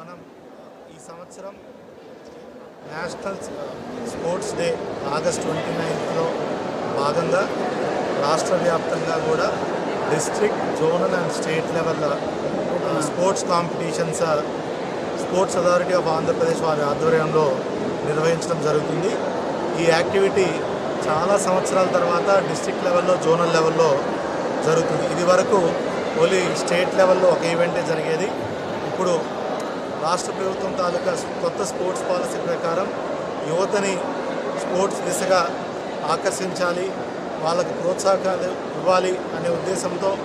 మనం ఈ సంవత్సరం national sports day August twenty నైన్త్లో భాగంగా రాష్ట్ర వ్యాప్తంగా కూడా district zonal and state level sports competitions sports authority of Andhra Pradesh వారి ఆధ్వర్యంలో నిర్వహించడం జరుగుతుంది. ఈ యాక్టివిటీ చాలా సంవత్సరాల తర్వాత డిస్ట్రిక్ట్ లెవెల్లో జోనల్ లెవెల్లో జరుగుతుంది. ఇది వరకు ఓన్లీ స్టేట్ లెవెల్లో ఒక ఈవెంటే జరిగేది. ఇప్పుడు రాష్ట్ర ప్రభుత్వం తాలూకా కొత్త స్పోర్ట్స్ పాలసీ ప్రకారం యువతని స్పోర్ట్స్ దిశగా ఆకర్షించాలి వాళ్ళకు ప్రోత్సాహకాలు ఇవ్వాలి అనే ఉద్దేశంతో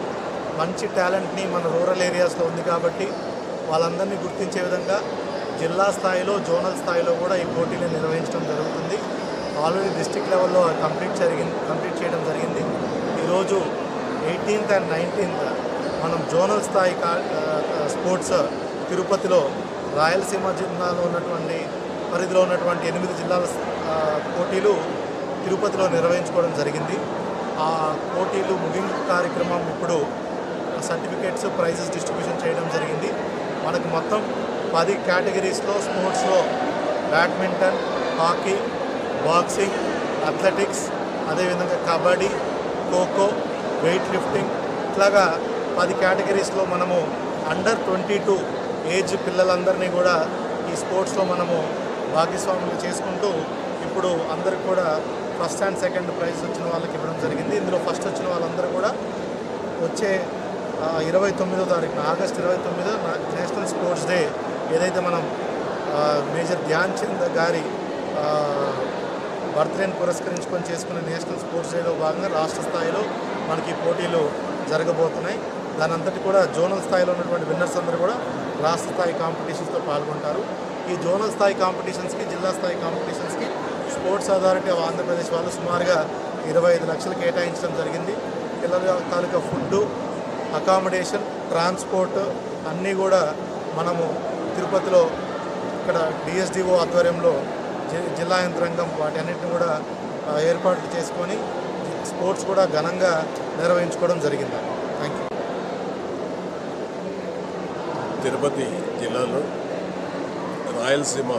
మంచి టాలెంట్ని మన రూరల్ ఏరియాస్లో ఉంది కాబట్టి వాళ్ళందరినీ గుర్తించే విధంగా జిల్లా స్థాయిలో జోనల్ స్థాయిలో కూడా ఈ పోటీలు నిర్వహించడం జరుగుతుంది. ఆల్రెడీ డిస్టిక్ లెవెల్లో కంప్లీట్ జరిగింది కంప్లీట్ చేయడం జరిగింది. ఈరోజు ఎయిటీన్త్ అండ్ నైన్టీన్త్ మనం జోనల్ స్థాయి కా- స్పోర్ట్స్ తిరుపతిలో రాయలసీమ జిల్లాలో ఉన్నటువంటి పరిధిలో ఉన్నటువంటి ఎనిమిది జిల్లాల పోటీలు తిరుపతిలో నిర్వహించుకోవడం జరిగింది. ఆ పోటీలు ముగింపు కార్యక్రమం ఇప్పుడు సర్టిఫికేట్స్ ప్రైజెస్ డిస్ట్రిబ్యూషన్ చేయడం జరిగింది. మనకు మొత్తం పది కేటగిరీస్లో స్పోర్ట్స్లో బ్యాడ్మింటన్ హాకీ బాక్సింగ్ అథ్లెటిక్స్ అదేవిధంగా కబడ్డీ ఖోఖో వెయిట్ లిఫ్టింగ్ ఇట్లాగా పది కేటగిరీస్లో మనము అండర్ ట్వంటీ టూ ఏజ్ పిల్లలందరినీ కూడా ఈ స్పోర్ట్స్లో మనము భాగస్వాములు చేసుకుంటూ ఇప్పుడు అందరికి కూడా ఫస్ట్ అండ్ సెకండ్ ప్రైజ్ వచ్చిన వాళ్ళకి ఇవ్వడం జరిగింది. ఇందులో ఫస్ట్ వచ్చిన వాళ్ళందరూ కూడా వచ్చే ఇరవై తొమ్మిదో తారీఖున ఆగస్ట్ ఇరవై తొమ్మిదో నేషనల్ స్పోర్ట్స్ డే ఏదైతే మనం మేజర్ ధ్యాన్ చంద్ గారి బర్త్డేని పురస్కరించుకొని చేసుకునే నేషనల్ స్పోర్ట్స్ డేలో భాగంగా రాష్ట్ర స్థాయిలో మనకి పోటీలు జరగబోతున్నాయి. దాని అంతటి కూడా జోనల్ స్థాయిలో ఉన్నటువంటి విన్నర్స్ అందరూ కూడా రాష్ట్ర స్థాయి కాంపిటీషన్స్తో పాల్గొంటారు. ఈ జోనల్ స్థాయి కాంపిటీషన్స్కి జిల్లా స్థాయి కాంపిటీషన్స్కి స్పోర్ట్స్ అథారిటీ ఆఫ్ ఆంధ్రప్రదేశ్ వాళ్ళు సుమారుగా ఇరవై ఐదు లక్షలు కేటాయించడం జరిగింది. పిల్లల తాలూకా ఫుడ్డు అకామిడేషన్ ట్రాన్స్పోర్ట్ అన్నీ కూడా మనము తిరుపతిలో ఇక్కడ డిఎస్డిఓ ఆధ్వర్యంలో జిల్లా యంత్రాంగం వాటి అన్నింటిని కూడా ఏర్పాట్లు చేసుకొని స్పోర్ట్స్ కూడా ఘనంగా నిర్వహించుకోవడం జరిగింది. తిరుపతి జిల్లాలో రాయలసీమ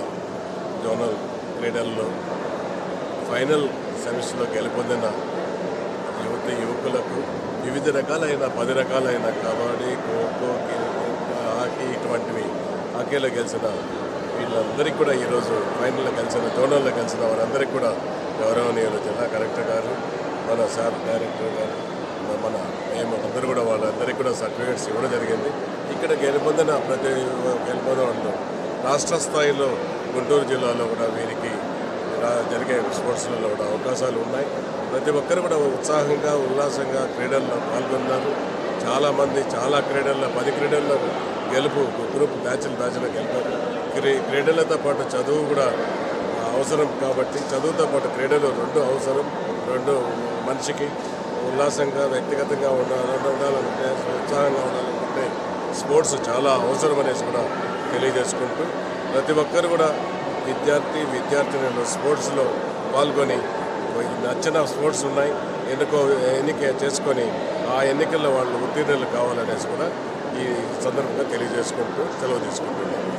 జోనల్ క్రీడల్లో ఫైనల్ సెమిస్టర్లో గెలుపొందిన యువతి యువకులకు వివిధ రకాలైన పది రకాలైన కబడ్డీ ఖోఖో హాకీ ఇటువంటివి హాకీలో గెలిచిన వీళ్ళందరికీ కూడా ఈరోజు ఫైనల్లో కలిసిన జోనల్లో గెలిచిన వారందరికీ కూడా గౌరవనీయులు జిల్లా కలెక్టర్ గారు మన సార్ డైరెక్టర్ గారు మన మేము అందరూ కూడా వాళ్ళందరికీ కూడా సర్టిఫికేట్స్ ఇవ్వడం జరిగింది. ఇక్కడ గెలుపొందిన ప్రతి గెలుపొందిన రాష్ట్ర స్థాయిలో గుంటూరు జిల్లాలో కూడా వీరికి రా- జరిగే స్పోర్ట్స్లలో కూడా అవకాశాలు ఉన్నాయి. ప్రతి ఒక్కరు కూడా ఉత్సాహంగా ఉల్లాసంగా క్రీడల్లో పాల్గొన్నారు. చాలామంది చాలా క్రీడల్లో పది క్రీడల్లో గెలుపు గ్రూప్ బ్యాచ్లు బ్యాచ్లో గెలిపారు. క్రీ క్రీడలతో పాటు చదువు కూడా అవసరం కాబట్టి చదువుతో పాటు క్రీడలు రెండు అవసరం రెండు మనిషికి. ఉల్లాసంగా వ్యక్తిగతంగా ఉండాలని ఉండాలంటే ఉత్సాహంగా ఉండాలంటే స్పోర్ట్స్ చాలా అవసరం అనేసి కూడా తెలియజేసుకుంటూ ప్రతి ఒక్కరు కూడా విద్యార్థి విద్యార్థినులు స్పోర్ట్స్లో పాల్గొని నచ్చిన స్పోర్ట్స్ ఉన్నాయి ఎన్నుకో ఎన్నిక చేసుకొని ఆ ఎన్నికల్లో వాళ్ళు ఉత్తీర్ణులు కావాలనేసి కూడా ఈ సందర్భంగా తెలియజేసుకుంటూ సెలవు తీసుకుంటున్నాను.